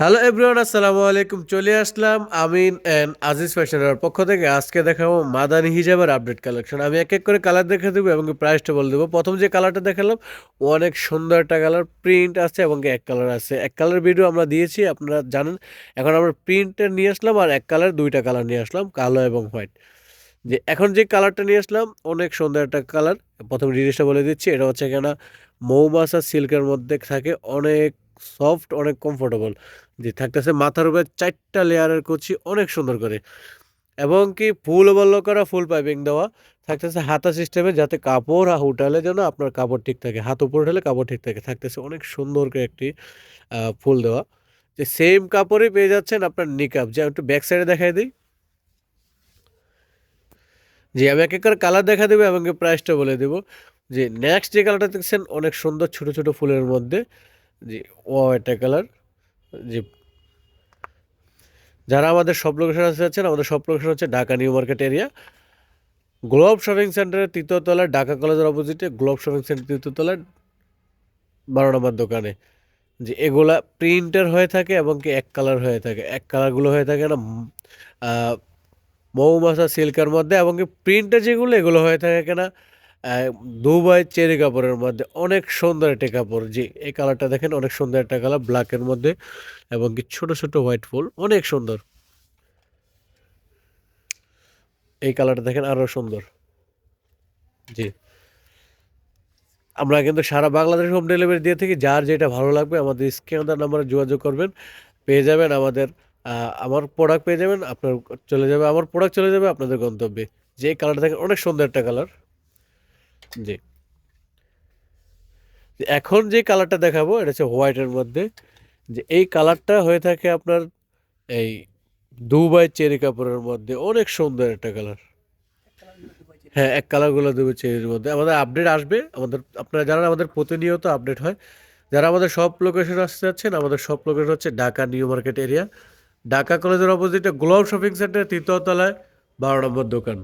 Hello everyone আসসালামু আলাইকুম। চলে আসলাম আমিন অ্যান্ড আজিজ ফ্যাশনের পক্ষ থেকে। আজকে দেখাবো মাদানি হিজাবের আপডেট কালেকশন আমি এক এক করে কালার দেখে দেবো এবং প্রাইসটা বলে দেবো। প্রথম যে কালারটা দেখালাম, অনেক সুন্দর একটা কালার প্রিন্ট আছে এবং এক কালার আছে। এক কালার ভিডিও আমরা দিয়েছি, আপনারা জানেন। এখন আমরা প্রিন্টের নিয়ে আসলাম আর এক কালার দুইটা কালার নিয়ে আসলাম, কালো এবং হোয়াইট যে এখন যে কালারটা নিয়ে আসলাম, অনেক সুন্দর একটা কালার প্রথম জিনিসটা বলে দিচ্ছি, এটা হচ্ছে কেনা? মৌমাছা সিল্কের মধ্যে থাকে অনেক সফট, অনেক কমফোর্টেবল যে থাকতেছে মাথার উপরে চারটা লেয়ারের কুচি, অনেক সুন্দর করে। এবং কি ফুল বল্ল করা ফুল পাইপিং দেওয়া, থাকতেছে হাতা সিস্টেমে যাতে কাপড় আর উঠালে যেন আপনার কাপড় ঠিক থাকে। হাত উপর উঠালে কাপড় ঠিক থাকে। থাকতেছে অনেক সুন্দর করে একটি ফুল দেওয়া। যে সেম কাপড়ই পেয়ে যাচ্ছেন আপনার নিকাপ যে একটু ব্যাক সাইডে দেখাই দিই। যে আমি এক এক করে কালার দেখা দেবো এবং প্রাইসটা বলে দেবো। যে নেক্সট যে কালারটা দেখছেন, অনেক সুন্দর ছোট ছোট ফুলের মধ্যে। জি ও কালার জি যারা আমাদের সব লোকেশন আছে আছেন, আমাদের সব লোকেশন হচ্ছে Dhaka new market area globe shopping সেন্টারের তৃতীয় তলায় ঢাকা কলেজের অপোজিটে গ্লোব শপিং সেন্টার তৃতীয় তলায় বারো নম্বর দোকানে। যে এগুলা প্রিন্টের হয়ে থাকে এবং কি এক কালার হয়ে থাকে। এক কালারগুলো হয়ে থাকে না মৌমাছা সিল্কের মধ্যে এবং কি প্রিন্টের যেগুলো, এগুলো হয়ে থাকে কিনা দুবাই চেরি কাপড়ের মধ্যে অনেক সুন্দর একটা কাপড়। জি, এই কালারটা দেখেন, অনেক সুন্দর একটা কালার ব্ল্যাকের মধ্যে এবং কি ছোট ছোট হোয়াইট ফুল, অনেক সুন্দর। এই কালারটা দেখেন আরও সুন্দর। জি। আমরা কিন্তু সারা বাংলাদেশ হোম ডেলিভারি দিয়ে থাকি, যার যেটা ভালো লাগবে আমাদের স্ক্যানার নাম্বারে যোগাযোগ করবেন, পেয়ে যাবেন আমাদের আমার প্রোডাক্ট পেয়ে যাবেন, আপনার চলে যাবে, আমার প্রোডাক্ট চলে যাবে আপনাদের গন্তব্যে। যে কালারটা দেখেন, অনেক সুন্দর একটা কালার। জি। এখন যে কালারটা দেখাবো, এটা হচ্ছে হোয়াইটের মধ্যে। যে এই কালারটা হয়ে থাকে আপনার এই দুবাই চেরি কাপড়ের মধ্যে। অনেক সুন্দর একটা কালার হ্যাঁ এক কালারগুলো দেবে চেরির মধ্যে। আমাদের আপডেট আসবে। আমাদের, আপনারা জানেন আমাদের প্রতিনিয়ত আপডেট হয়। যারা আমাদের সব লোকেশন আসতে যাচ্ছেন, আমাদের সব লোকেশন হচ্ছে Dhaka New Market area. Dhaka কলেজের অপোজিটে গ্লোব শপিং সেন্টার তৃতীয় তলায় বারো নম্বর দোকান।